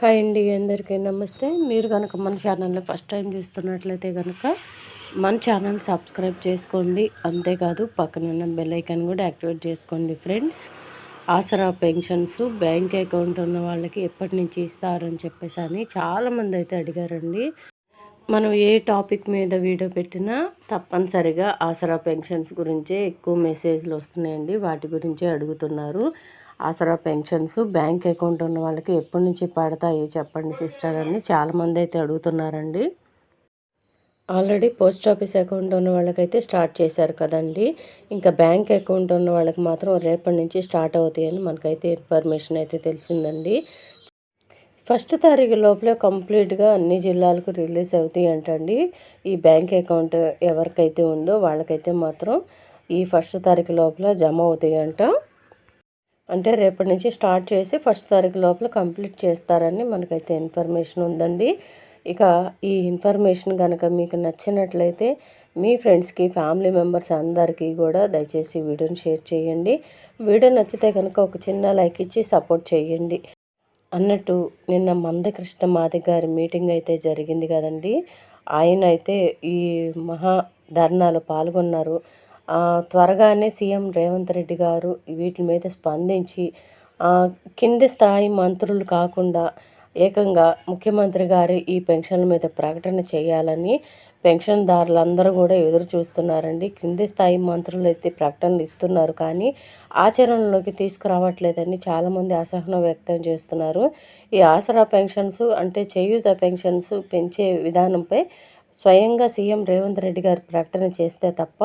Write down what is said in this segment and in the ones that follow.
Hi అండి అందరికీ నమస్తే. మీరు కనుక మన ఛానల్ని ఫస్ట్ టైం చూస్తున్నట్లయితే కనుక మన ఛానల్ సబ్స్క్రైబ్ చేసుకోండి. అంతేకాదు పక్కన ఉన్న బెల్ ఐకాన్ కూడా యాక్టివేట్ చేసుకోండి friends. Aasara pensions bank account ఉన్న వాళ్ళకి ఎప్పటి నుంచి ఇస్తారని చెప్పేసి అని చాలామంది అయితే అడిగారండి. మనం ఏ టాపిక్ మీద వీడియో పెట్టినా తప్పనిసరిగా ఆసరా పెన్షన్స్ గురించే ఎక్కువ మెసేజ్లు వస్తున్నాయండి. వాటి గురించే అడుగుతున్నారు. ఆసరా పెన్షన్స్ బ్యాంక్ అకౌంట్ ఉన్న వాళ్ళకి ఎప్పటి నుంచి పడతాయో చెప్పండి సిస్టర్ అని చాలామంది అయితే అడుగుతున్నారండి. ఆల్రెడీ పోస్ట్ ఆఫీస్ అకౌంట్ ఉన్న వాళ్ళకైతే స్టార్ట్ చేశారు కదండి. ఇంకా బ్యాంక్ అకౌంట్ ఉన్న వాళ్ళకి మాత్రం రేపటి నుంచి స్టార్ట్ అవుతాయని మనకైతే ఇన్ఫర్మేషన్ అయితే తెలిసిందండి. ఫస్ట్ తారీఖు లోపలే కంప్లీట్గా అన్ని జిల్లాలకు రిలీజ్ అవుతాయి అంటండి ఈ బ్యాంక్ అకౌంట్ ఎవరికైతే ఉందో వాళ్ళకైతే మాత్రం ఈ ఫస్ట్ తారీఖు లోపల జమ అవుతాయంట. అంటే రేపటి నుంచి స్టార్ట్ చేసి ఫస్ట్ తారీఖు లోపల కంప్లీట్ చేస్తారని మనకైతే ఇన్ఫర్మేషన్ ఉందండి. ఇక ఈ ఇన్ఫర్మేషన్ కనుక మీకు నచ్చినట్లయితే మీ ఫ్రెండ్స్కి ఫ్యామిలీ మెంబర్స్ అందరికీ కూడా దయచేసి వీడియోని షేర్ చేయండి. వీడియో నచ్చితే కనుక ఒక చిన్న లైక్ ఇచ్చి సపోర్ట్ చేయండి. అన్నట్టు నిన్న మందకృష్ణ మాది గారి మీటింగ్ అయితే జరిగింది కదండి. ఆయన అయితే ఈ మహా ధర్నాలో పాల్గొన్నారు. త్వరగానే సీఎం రేవంత్ రెడ్డి గారు వీటి మీద స్పందించి కింది స్థాయి మంత్రులు కాకుండా ఏకంగా ముఖ్యమంత్రి గారు ఈ పెన్షన్ల మీద ప్రకటన చేయాలని పెన్షన్దారులందరూ కూడా ఎదురు చూస్తున్నారండి. కింది స్థాయి మంత్రులు అయితే ప్రకటనలు ఇస్తున్నారు కానీ ఆచరణలోకి తీసుకురావట్లేదని చాలామంది అసహనం వ్యక్తం చేస్తున్నారు. ఈ ఆసరా పెన్షన్స్ అంటే చేయూత పెన్షన్స్ పెంచే విధానంపై స్వయంగా సీఎం రేవంత్ రెడ్డి గారు ప్రకటన చేస్తే తప్ప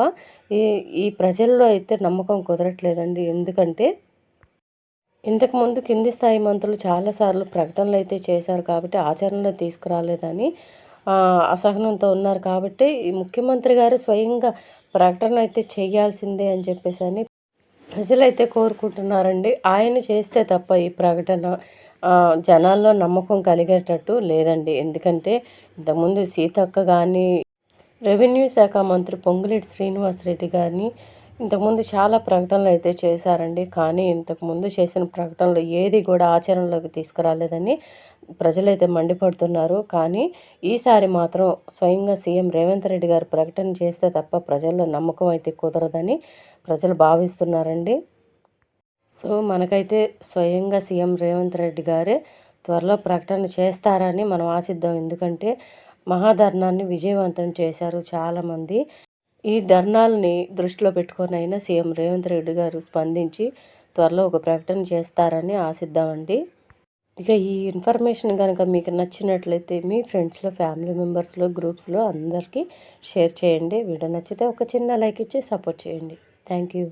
ఈ ఈ ప్రజల్లో అయితే నమ్మకం కుదరట్లేదండి. ఎందుకంటే ఇంతకుముందు కింది స్థాయి మంత్రులు చాలాసార్లు ప్రకటనలు అయితే చేశారు కాబట్టి ఆచరణలో తీసుకురాలేదని అసహనంతో ఉన్నారు కాబట్టి ఈ ముఖ్యమంత్రి గారు స్వయంగా ప్రకటన అయితే చేయాల్సిందే అని చెప్పేసి అని ప్రజలైతే కోరుకుంటున్నారండి. ఆయన చేస్తే తప్ప ఈ ప్రకటన జనాల్లో నమ్మకం కలిగేటట్టు లేదండి. ఎందుకంటే ఇంతకుముందు సీతక్క కానీ రెవెన్యూ శాఖ మంత్రి పొంగులేటి శ్రీనివాసరెడ్డి గారిని ఇంతకుముందు చాలా ప్రకటనలు అయితే చేశారండి. కానీ ఇంతకుముందు చేసిన ప్రకటనలు ఏది కూడా ఆచరణలోకి తీసుకురాలేదని ప్రజలైతే మండిపడుతున్నారు. కానీ ఈసారి మాత్రం స్వయంగా సీఎం రేవంత్ రెడ్డి గారు ప్రకటన చేస్తే తప్ప ప్రజల్లో నమ్మకం అయితే కుదరదని ప్రజలు భావిస్తున్నారండి. సో మనకైతే స్వయంగా సీఎం రేవంత్ రెడ్డి గారే త్వరలో ప్రకటన చేస్తారని మనం ఆశిద్దాం. ఎందుకంటే మహాధర్నాన్ని విజయవంతం చేశారు చాలామంది. ఈ ధర్నాల్ని దృష్టిలో పెట్టుకొని అయినా సీఎం రేవంత్ రెడ్డి గారు స్పందించి త్వరలో ఒక ప్రకటన చేస్తారని ఆశిద్దామండి. ఇక ఈ ఇన్ఫర్మేషన్ కనుక మీకు నచ్చినట్లయితే మీ ఫ్రెండ్స్లో ఫ్యామిలీ మెంబర్స్లో గ్రూప్స్లో అందరికీ షేర్ చేయండి. వీడియో నచ్చితే ఒక చిన్న లైక్ ఇచ్చి సపోర్ట్ చేయండి. Thank you.